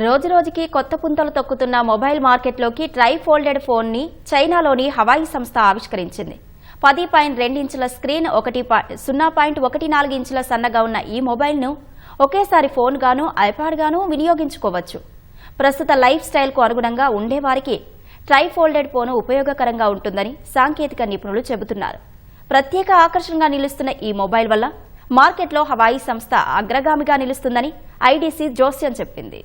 రోజురోజుకి కొత్త పుంతలు తొక్కుతున్న మొబైల్ మార్కెట్లోకి ట్రై ఫోల్డెడ్ ఫోన్ని చైనాలోని హవాయి సంస్థ ఆవిష్కరించింది. పది పాయింట్ రెండు ఇంచుల స్క్రీన్ ఒకటి సున్నా పాయింట్ ఒకటి నాలుగు ఇంచుల సన్నగా ఉన్న ఈ మొబైల్ను ఒకేసారి ఫోన్గాను ఐపాడ్గాను వినియోగించుకోవచ్చు. ప్రస్తుత లైఫ్ స్టైల్కు అనుగుణంగా ఉండేవారికి ట్రై ఫోల్డెడ్ ఫోన్ ఉపయోగకరంగా ఉంటుందని సాంకేతిక నిపుణులు చెబుతున్నారు. ప్రత్యేక ఆకర్షణగా నిలుస్తున్న ఈ మొబైల్ వల్ల మార్కెట్లో హవాయి సంస్థ అగ్రగామిగా నిలుస్తుందని ఐడీసీ జోస్యం చెప్పింది.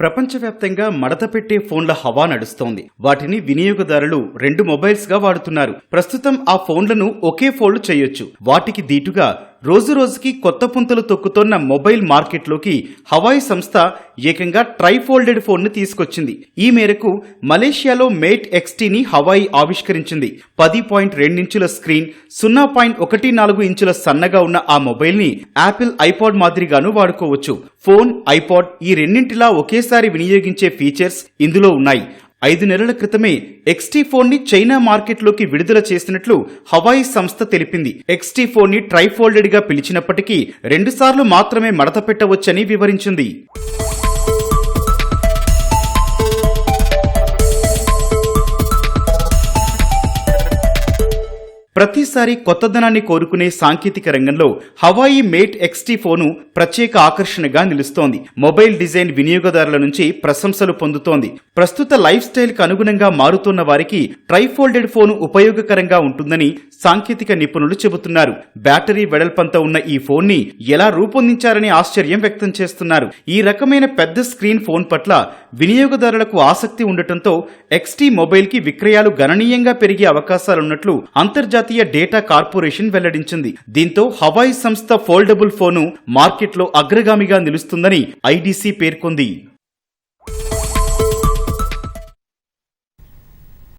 ప్రపంచవ్యాప్తంగా మడత పెట్టే ఫోన్ల హవా నడుస్తోంది. వాటిని వినియోగదారులు రెండు మొబైల్స్గా వాడుతున్నారు. ప్రస్తుతం ఆ ఫోన్లను ఒకే ఫోల్డ్ చేయొచ్చు. వాటికి దీటుగా రోజు రోజుకి కొత్త పుంతలు తొక్కుతోన్న మొబైల్ మార్కెట్లోకి హవాయి సంస్థ ఏకంగా ట్రైఫోల్డెడ్ ఫోన్ను తీసుకొచ్చింది. ఈ మేరకు మలేషియాలో మేట్ ఎక్స్టీని హవాయి ఆవిష్కరించింది. పది పాయింట్ రెండించుల స్క్రీన్ సున్నా పాయింట్ ఒకటి నాలుగు ఇంచుల సన్నగా ఉన్న ఆ మొబైల్ని యాపిల్ ఐపాడ్ మాదిరిగాను వాడుకోవచ్చు. ఫోన్ ఐపాడ్ ఈ రెండింటిలా ఒకేసారి వినియోగించే ఫీచర్స్ ఇందులో ఉన్నాయి. ఐదు నెలల క్రితమే ఎక్స్టీ ఫోన్ని చైనా మార్కెట్లోకి విడుదల చేసినట్లు హవాయి సంస్థ తెలిపింది. ఎక్స్టీ ఫోన్ని ట్రైఫోల్డెడ్గా పిలిచినప్పటికీ రెండుసార్లు మాత్రమే మడత పెట్టవచ్చని వివరించింది. ప్రతిసారి కొత్తదనాన్ని కోరుకునే సాంకేతిక రంగంలో హవాయి మేట్ ఎక్స్టీ ఫోను ప్రత్యేక ఆకర్షణగా నిలుస్తోంది. మొబైల్ డిజైన్ వినియోగదారుల నుంచి ప్రశంసలు పొందుతోంది. ప్రస్తుత లైఫ్ స్టైల్కు అనుగుణంగా మారుతున్న వారికి ట్రైఫోల్డెడ్ ఫోను ఉపయోగకరంగా ఉంటుందని సాంకేతిక నిపుణులు చెబుతున్నారు. బ్యాటరీ వెడల్పంత ఉన్న ఈ ఫోన్ని ఎలా రూపొందించారని ఆశ్చర్యం వ్యక్తం చేస్తున్నారు. ఈ రకమైన పెద్ద స్క్రీన్ ఫోన్ పట్ల వినియోగదారులకు ఆసక్తి ఉండటంతో ఎక్స్టీ మొబైల్కి విక్రయాలు గణనీయంగా పెరిగే అవకాశాలున్నట్లు అంతర్జాతీయ అంతర్జాతీయ డేటా కార్పొరేషన్ వెల్లడించింది. దీంతో హవాయి సంస్థ ఫోల్డబుల్ ఫోను మార్కెట్లో అగ్రగామిగా నిలుస్తుందని ఐడీసీ పేర్కొంది.